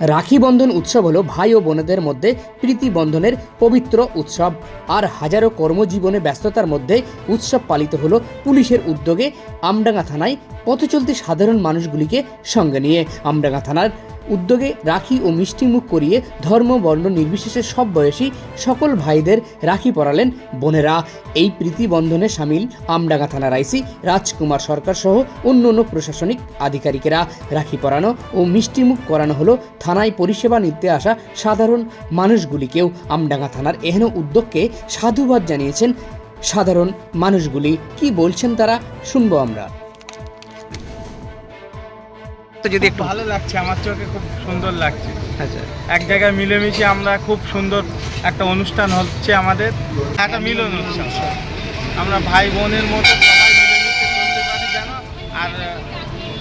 রাখি বন্ধন উৎসব হলো ভাই ও বোনেদের মধ্যে প্রীতি বন্ধনের পবিত্র উৎসব। আর হাজারো কর্মজীবনে ব্যস্ততার মধ্যে উৎসব পালিত হলো পুলিশের উদ্যোগে। আমডাঙ্গা থানায় পথচলতি সাধারণ মানুষগুলিকে সঙ্গে নিয়ে। আমডাঙ্গা থানার উদ্যোগে রাখি ও মিষ্টি মুখ করিয়ে ধর্ম বর্ণ নির্বিশেষে সব বয়সী সকল ভাইদের রাখি পরালেন বোনেরা। এই প্রীতি বন্ধনে সামিল আমডাঙ্গা থানার আইসি রাজকুমার সরকার সহ অন্য অন্য প্রশাসনিক আধিকারিকেরা। রাখি পরানো ও মিষ্টিমুখ করানো হলো থানায় পরিষেবা নিতে আসা সাধারণ মানুষগুলিকেও। আমডাঙ্গা থানার এহেন উদ্যোগকে সাধুবাদ জানিয়েছেন সাধারণ মানুষগুলি। কি বলছেন তারা শুনব আমরা। তো যদি একটু ভালো লাগছে আমার চোখে খুব সুন্দর লাগছে। আচ্ছা। এক জায়গায় মিলেমিশে আমরা খুব সুন্দর একটা অনুষ্ঠান হচ্ছে আমাদের। একটা মিলন উৎসব। আমরা ভাই বোনের মতো সবাই মিলেমিশে চলতে পারি যেন আর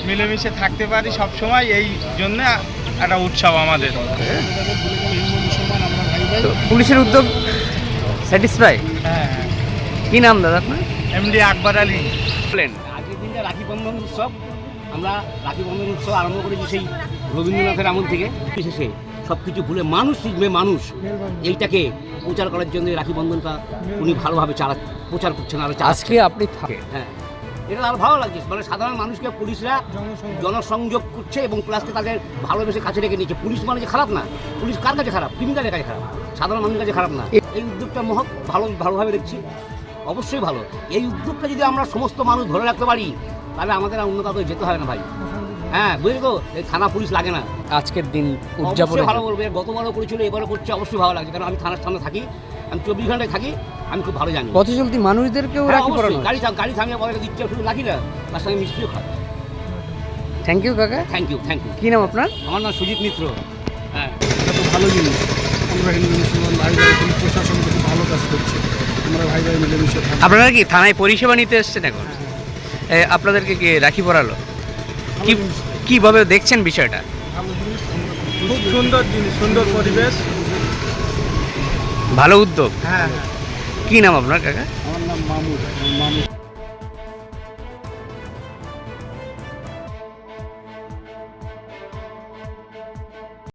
মিলেমিশে থাকতে পারি সব সময় এই জন্য একটা উৎসব আমাদের। পুলিশের উদ্যোগ স্যাটিসফাই? হ্যাঁ। কি নাম দাদা আপনার? এমডি আকবর আলী। বলেন। আজকের দিনটা রাখি বন্ধন উৎসব। আমরা রাখি বন্ধন উৎসব আরম্ভ করেছি সেই রবীন্দ্রনাথের আমল থেকে। বিশেষে সব কিছু ভুলে মানুষ শিখবে মানুষ। এইটাকে প্রচার করার জন্য রাখি বন্ধনটা উনি ভালোভাবে চালা প্রচার করছেন আরও আজকে আপনি থাকে হ্যাঁ। এটা আরও ভালো লাগছে। মানে সাধারণ মানুষকে পুলিশরা জনসংযোগ করছে এবং প্লাসকে তাদের ভালোবেসে কাছে রেখে নিচ্ছে পুলিশ মানে যে খারাপ না। পুলিশ কার কাছে খারাপ? ক্রিমিনালের কাছে খারাপ। সাধারণ মানুষের কাছে খারাপ না। এই উদ্যোগটা মহৎ ভালো ভালোভাবে দেখছি। অবশ্যই ভালো। এই উদ্যোগটা যদি আমরা সমস্ত মানুষ ধরে রাখতে পারি তাহলে আমাদের আর অন্য কাউকে যেতে হয় না ভাই। হ্যাঁ বুঝলি তো? এই থানা পুলিশ লাগে না। আজকের দিন উদযাপন ভালো বলবে। গতবারও করেছিল এবারও করছে অবশ্যই ভালো লাগছে। কারণ আমি থানার সামনে থাকি আমি চব্বিশ ঘন্টায় থাকি আমি খুব ভালো জানি। পথ চলতি মানুষদেরকেও হ্যাঁ, রাখি। পরানো গাড়ি থাম- গাড়ি থামিয়ে পরে দিচ্ছে শুধু লাগি না তার সঙ্গে মিষ্টিও খায়। থ্যাংক ইউ কাকা। থ্যাংক ইউ থ্যাংক ইউ কী নাম আপনার? আমার নাম সুজিত মিত্র। হ্যাঁ। ভালো জিনিস। আমরা হিন্দু মুসলমান ভাই ভাই প্রশাসন খুব ভালো কাজ করছে। আমরা ভাই ভাই মিলেমিশে আপনারা কি থানায় পরিষেবা নিতে এসেছেন এখন? আপনাদেরকে কি রাখি পরালো? কি কীভাবে দেখছেন বিষয়টা? খুব সুন্দর জিনিস সুন্দর পরিবেশ। ভালো উদ্যোগ? হ্যাঁ কি নাম আপনার কাকা? আমার নাম মামুদ মামুদ